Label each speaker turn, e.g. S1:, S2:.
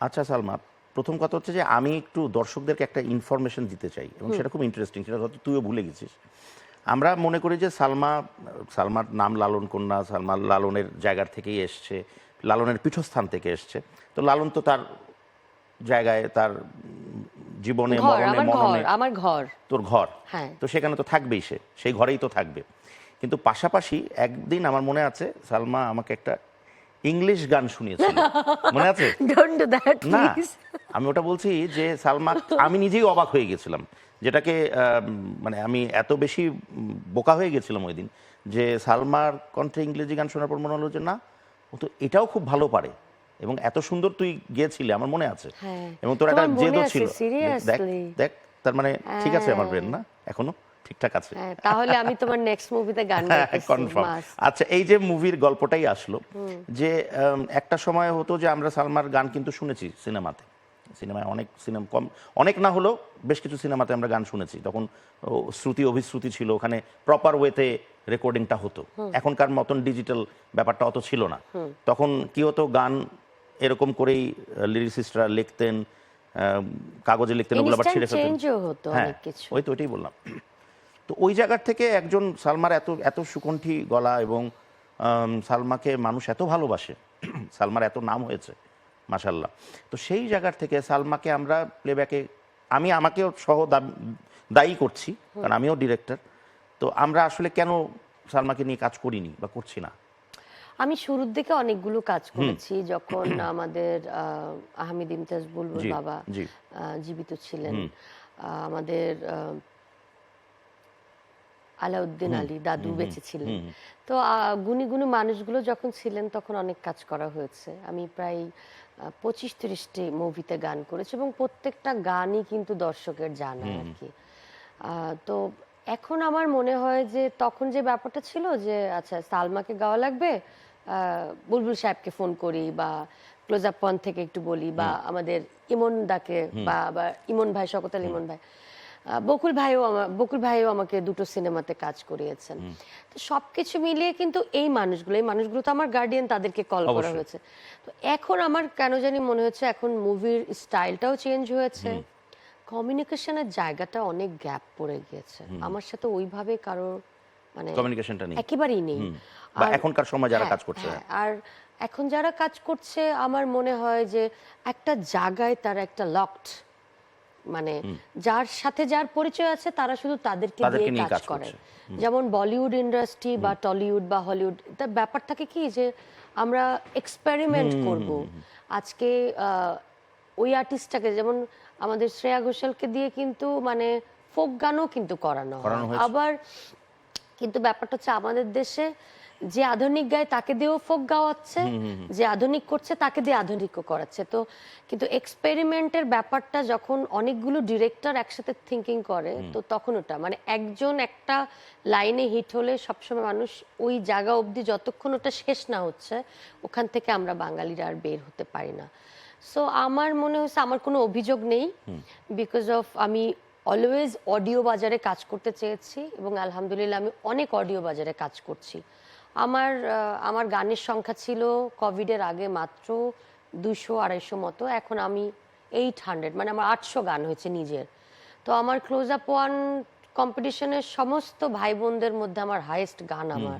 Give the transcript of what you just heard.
S1: আচ্ছা সালমা প্রথম কথা হচ্ছে যে আমি একটু দর্শকদেরকে একটা ইনফরমেশন দিতে চাই এবং সেটা খুব ইন্টারেস্টিং সেটা হয়তো তুইও ভুলে গেছিস। আমরা মনে করি যে সালমা সালমার নাম লালন কন্যা সালমা লালনের জায়গার থেকেই এসছে লালনের পীঠস্থান থেকে এসছে। তো লালন তো তার জায়গায় তার জীবনে মরণে
S2: আমার ঘর
S1: মননে
S2: আমার ঘর।
S1: তোর ঘর।
S2: হ্যাঁ।
S1: তো সেখানে তো থাকবেই সে সেই ঘরেই তো থাকবে। কিন্তু পাশাপাশি একদিন আমার মনে আছে সালমা আমাকে একটা ইংলিশ গান শুনিয়েছিল। মনে আছে? না আমি ওটা বলছি যে সালমা আমি নিজেই অবাক হয়ে গেছিলাম। যেটাকে মানে আমি এত বেশি বোকা হয়ে গেছিলাম ওই দিন যে সালমার কণ্ঠে ইংরেজি গান শোনার পর মনে হলো যে না ও তো এটাও খুব ভালো পারে। এবং এত সুন্দর তুই গিয়েছিলি আমার মনে আছে।
S2: হ্যাঁ।
S1: এবং তোর একটা জেদও ছিল। দেখ দেখ তার মানে ঠিক আছে আমার ব্রেন না? এখনও? ঠিকঠাক আছে।
S2: হ্যাঁ তাহলে আমি তোমার নেক্সট মুভিতে গান
S1: কনফার্ম আচ্ছা এই যে মুভির গল্পটাই আসলো যে একটা সময় হতো যে আমরা সালমার গান কিন্তু শুনেছি সিনেমাতে। সিনেমায় অনেক সিনেমা কম অনেক না হলেও বেশ কিছু সিনেমাতে আমরা গান শুনেছি। তখন শ্রুতি অভিশ্রুতি ছিল ওখানে প্রপার ওয়েতে রেকর্ডিংটা হতো। এখনকার মতন ডিজিটাল ব্যাপারটা অত ছিল না। তখন কি হতো গান এরকম করেই লিরিসিস্টরা লিখতেন আহ, কাগজে লিখতেন ওগুলো আবার ছিঁড়ে ফেলতেন। হ্যাঁ ওই তো ওইটাই বললাম। তো ওই জায়গার থেকে একজন সালমার এত এত সুকণ্ঠী গলা এবং সালমাকে মানুষ এত ভালোবাসে সালমার এত নাম হয়েছে মাসাল্লাহ তো সেই জায়গার থেকে সালমাকে আমরা প্লেব্যাকে আমি আমাকেও সহ দায়ী করছি কারণ আমিও ডিরেক্টর তো আমরা আসলে কেন সালমাকে নিয়ে কাজ করিনি বা করছি না?
S2: আমি শুরুর দিকে অনেকগুলো কাজ করেছি যখন আমাদের আহ, আহমেদ ইমতাজ বুলবুল বাবা জীবিত ছিলেন। আমাদের আলাউদ্দিন আলী দাদু বেঁচে ছিলেন তো গুণী গুণী মানুষগুলো যখন ছিলেন তখন অনেক কাজ করা হয়েছে। আমি প্রায় পঁচিশ তিরিশটি মুভিতে গান করেছি এবং প্রত্যেকটা গানই কিন্তু দর্শকের জানা আর কি তো এখন আমার মনে হয় যে তখন যে ব্যাপারটা ছিল যে আচ্ছা সালমাকে গাওয়া লাগবে আহ, বুলবুল সাহেবকে ফোন করি বা ক্লোজ আপ পয়েন্ট থেকে একটু বলি বা আমাদের ইমন দাকে বা ইমন ভাই শকত আলী ইমন ভাই। বকুল ভাইও আমা- বকুল ভাইও আমাকে দুটো সিনেমাতে কাজ করিয়েছেন। তো সবকিছু মিলিয়ে কিন্তু এই মানুষগুলো এই মানুষগুলো তো আমার গার্ডিয়ান তাদেরকে কল করা হয়েছে। তো এখন আমার কেন জানি মনে হচ্ছে এখন মুভির স্টাইলটাও চেঞ্জ হয়েছে। কমিউনিকেশনের জায়গাটা অনেক গ্যাপ পড়ে গিয়েছে। আমার সাথে ওইভাবে কারও মানে
S1: কমিউনিকেশনটা নেই।
S2: একেবারেই নেই।
S1: বা এখনকার সময় যারা
S2: হ্যাঁ,
S1: কাজ করছে।
S2: হ্যাঁ, আর এখন যারা কাজ করছে আমার মনে হয় যে একটা জায়গায় তারা একটা লকড মানে যার সাথে যার পরিচয় আছে তারা শুধু তাদেরকে দিয়ে কাজ করে। যেমন বলিউড ইন্ডাস্ট্রি বা টলিউড বা হলিউড তার ব্যাপার থাকে কি যে আমরা এক্সপেরিমেন্ট করব। আজকে আহ, ওই আর্টিস্টটাকে যেমন আমাদের শ্রেয়া ঘোষালকে দিয়ে কিন্তু মানে ফোক গানও কিন্তু করানো হয়। আবার কিন্তু ব্যাপারটা হচ্ছে আমাদের দেশে যে আধুনিক গায় তাকে দিয়েও ফোক গাওয়াচ্ছে যে আধুনিক করছে তাকে দিয়ে আধুনিকও করাচ্ছে। তো কিন্তু এক্সপেরিমেন্টের ব্যাপারটা যখন অনেকগুলো ডিরেক্টর একসাথে থিঙ্কিং করে তো তখন ওটা মানে একজন একটা লাইনে হিট হলে সবসময় মানুষ ওই জায়গা অবধি যতক্ষণ ওটা শেষ না হচ্ছে ওখান থেকে আমরা বাঙালিরা আর বের হতে পারি না। সো আমার মনে হচ্ছে আমার কোনো অভিযোগ নেই বিকজ অফ আমি অলওয়েজ অডিও বাজারে কাজ করতে চেয়েছি এবং আলহামদুলিল্লাহ আমি অনেক অডিও বাজারে কাজ করছি। আমার আমার গানের সংখ্যা ছিল কোভিডের আগে মাত্র দুশো আড়াইশো মতো। এখন আমি এইট হান্ড্রেড মানে আমার আটশো গান হয়েছে নিজের। তো আমার ক্লোজ আপ ওয়ান কম্পিটিশনের সমস্ত ভাই বোনদের মধ্যে আমার হাইয়েস্ট গান আমার।